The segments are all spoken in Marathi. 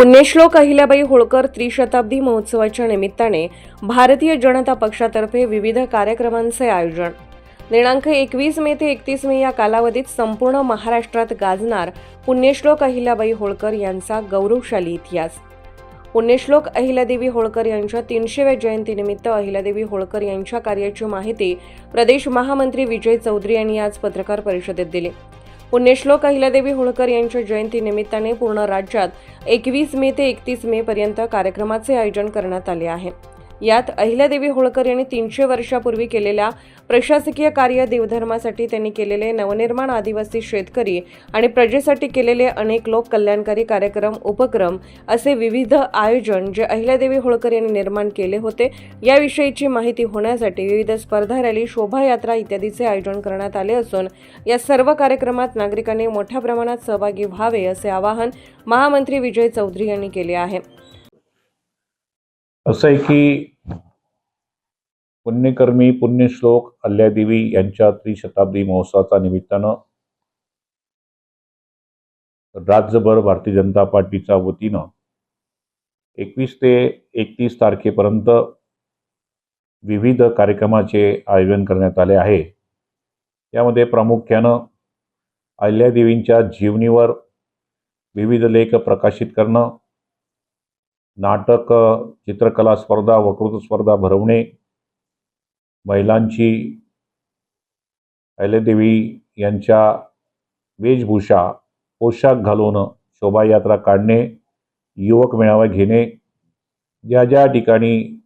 पुण्यश्लोक अहिल्याबाई होळकर त्रिशताब्दी महोत्सवाच्या निमित्ताने भारतीय जनता पक्षातर्फे विविध कार्यक्रमांचे आयोजन. दिनांक एकवीस मे ते एकतीस मे या कालावधीत संपूर्ण महाराष्ट्रात गाजणार पुण्यश्लोक अहिल्याबाई होळकर यांचा गौरवशाली इतिहास. पुण्यश्लोक अहिल्यादेवी होळकर यांच्या तीनशेव्या जयंतीनिमित्त अहिल्यादेवी होळकर यांच्या कार्याची माहिती प्रदेश महामंत्री विजय चौधरी यांनी आज पत्रकार परिषदेत दिली. पुण्यश्लोक अहिल्यादेवी होळकर यांच्या जयंतीनिमित्ताने पूर्ण राज्यात एकवीस मे ते एकतीस मे पर्यंत कार्यक्रमाचे आयोजन करण्यात आले आहे. यात अहिल्यादेवी होळकर यांनी तीनशे वर्षापूर्वी केलेल्या प्रशासकीय कार्य देवधर्मासाठी त्यांनी केलेले नवनिर्माण आदिवासी शेतकरी आणि प्रजेसाठी केलेले अनेक लोक कल्याणकारी कार्यक्रम उपक्रम असे विविध आयोजन जे अहिल्यादेवी होळकर यांनी निर्माण केले होते याविषयीची माहिती होण्यासाठी विविध स्पर्धा रॅली शोभायात्रा इत्यादीचे आयोजन करण्यात आले असून या सर्व कार्यक्रमात नागरिकांनी मोठ्या प्रमाणात सहभागी व्हावे असे आवाहन महामंत्री विजय चौधरी यांनी केले आहे. असं आहे की पुण्यकर्मी पुण्यश्लोक अल्ल्यादेवी यांच्या त्रिशताब्दी महोत्सवाच्या निमित्तानं राज्यभर भारतीय जनता पार्टीच्या वतीनं एकवीस ते एकतीस तारखेपर्यंत विविध कार्यक्रमाचे आयोजन करण्यात आले आहे. यामध्ये प्रामुख्यानं अहिल्यादेवींच्या जीवनीवर विविध लेख प्रकाशित करणं नाटक चित्रकला स्पर्धा वक्तृत्व स्पर्धा भरवणे महिलांची अहिल्यादेवी यांच्या वेशभूषा पोशाख घालून शोभायात्रा काढणे युवक मेळावा घेणे ज्या ज्या ठिकाणी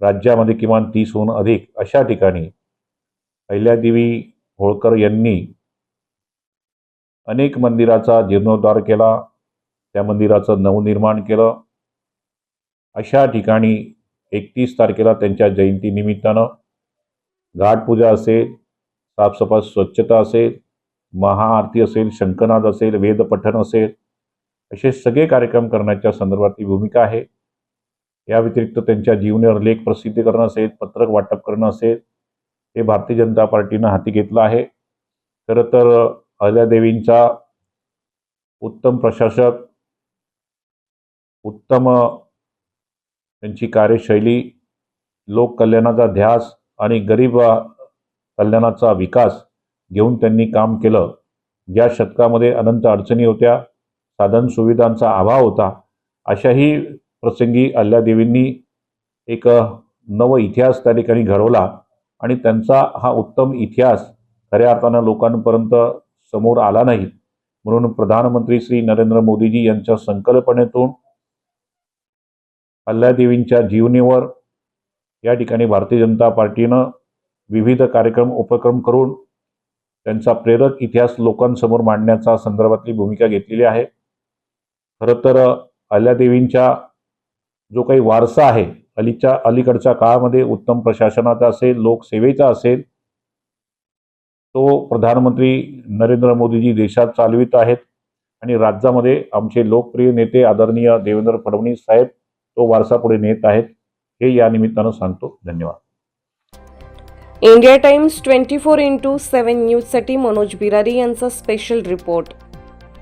राज्यामध्ये किमान तीसहून अधिक अशा ठिकाणी अहिल्यादेवी होळकर यांनी अनेक मंदिराचा जीर्णोद्धार केला त्या मंदिराचं नवनिर्माण केलं. अशा ठिकाणी एकतीस तारखेला त्यांच्या जयंतीनिमित्तानं घाटपूजा असेल साफसफाई स्वच्छता असेल महाआरती असेल शंखनाद असेल वेदपठण असेल असे सगळे कार्यक्रम करण्याच्या संदर्भातली भूमिका आहे. या व्यतिरिक्त त्यांच्या जीवनावर लेख प्रसिद्ध करणं असेल पत्रक वाटप करणं असेल हे भारतीय जनता पार्टीनं हाती घेतलं आहे. खरं तर अहिल्यादेवींचा उत्तम प्रशासक उत्तम त्यांची कार्यशैली लोककल्याणाचा ध्यास आणि गरीब कल्याणाचा विकास घेऊन त्यांनी काम केलं. ज्या शतकामध्ये अनंत अडचणी होत्या साधन सुविधांचा अभाव होता अशाही प्रसंगी अल्लादेवींनी एक नव इतिहास त्या ठिकाणी घडवला आणि त्यांचा हा उत्तम इतिहास खऱ्या अर्थानं लोकांपर्यंत समोर आला नाही. म्हणून प्रधानमंत्री श्री नरेंद्र मोदीजी यांच्या संकल्पनेतून अल्लादेवींच्या जीवनीवर या ठिकाणी भारतीय जनता पार्टीनं विविध कार्यक्रम उपक्रम करून त्यांचा प्रेरक इतिहास लोकांसमोर मांडण्याचा संदर्भातली भूमिका घेतलेली आहे. खरं तर अल्लादेवींच्या जो काही वारसा आहे अलीच्या अलीकडच्या काळामध्ये उत्तम प्रशासनाचा असेल लोकसेवेचा असेल तो प्रधानमंत्री नरेंद्र मोदीजी देशात चालवित आहेत. आणि राज्यामध्ये आमचे लोकप्रिय नेते आदरणीय देवेंद्र फडणवीस साहेब तो वारसा पुढे नेत आहेत हे या निमित्तानं सांगतो. धन्यवाद. India Times twenty four into seven न्यूजसाठी मनोज बिरारी यांचा स्पेशल रिपोर्ट